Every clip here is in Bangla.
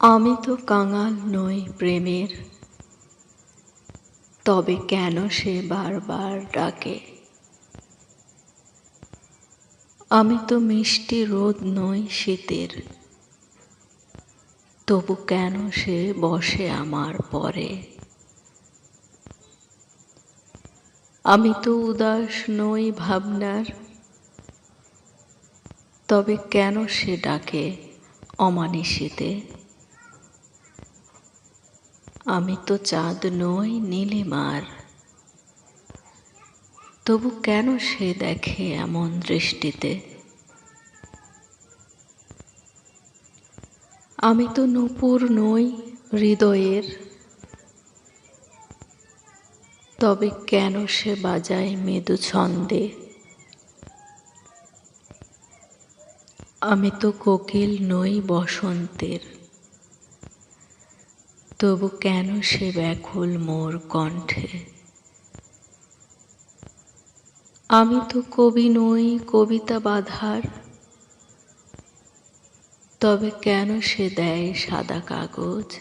আমি তো কাঙাল নই প্রেমের। তবে কেন সে বারবার ডাকে? আমি তো মিষ্টি রোদ নই শীতের। তবু কেন সে বসে আমার পরে? আমি তো উদাস নই ভাবনার। তবে কেন সে ডাকে অমানিসিতে আমি তো চাঁদ নই নীলিমার তবু কেন সে দেখে এমন দৃষ্টিতে? আমি তো নূপুর নই হৃদয়ের। তবে কেন সে বাজায় মৃদু ছন্দে? আমি তো কোকিল নই বসন্তের। তবু কেন সে ব্যাকুল মোর কণ্ঠে? আমি তো কবি নই, কবিতা বাধার। তবে কেন সে দেয় সাদা কাগজ?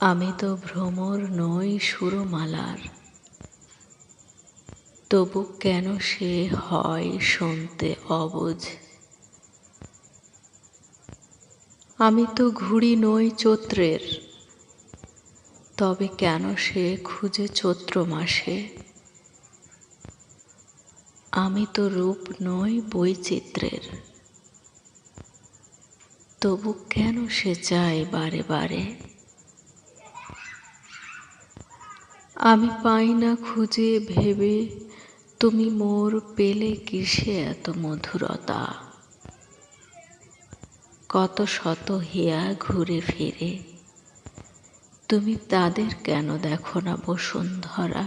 আমি তো ভ্রমর নই সুরমালার। তবু কেন সে হয় শুনতে অবুঝ? আমি তো ঘুড়ি নই চৈত্রের। তবে কেন সে খুঁজে চৈত্র মাসে? আমি তো রূপ নই বৈচিত্র্যের তবু কেন সে চায় বারে বারে? আমি পাই না খুঁজে ভেবে, তুমি মোর পেলে কিসে এত মধুরতা? কত শত হিয়া ঘুরে ফিরে। তুমি তাদের কেন দেখো না বসুন্ধরা?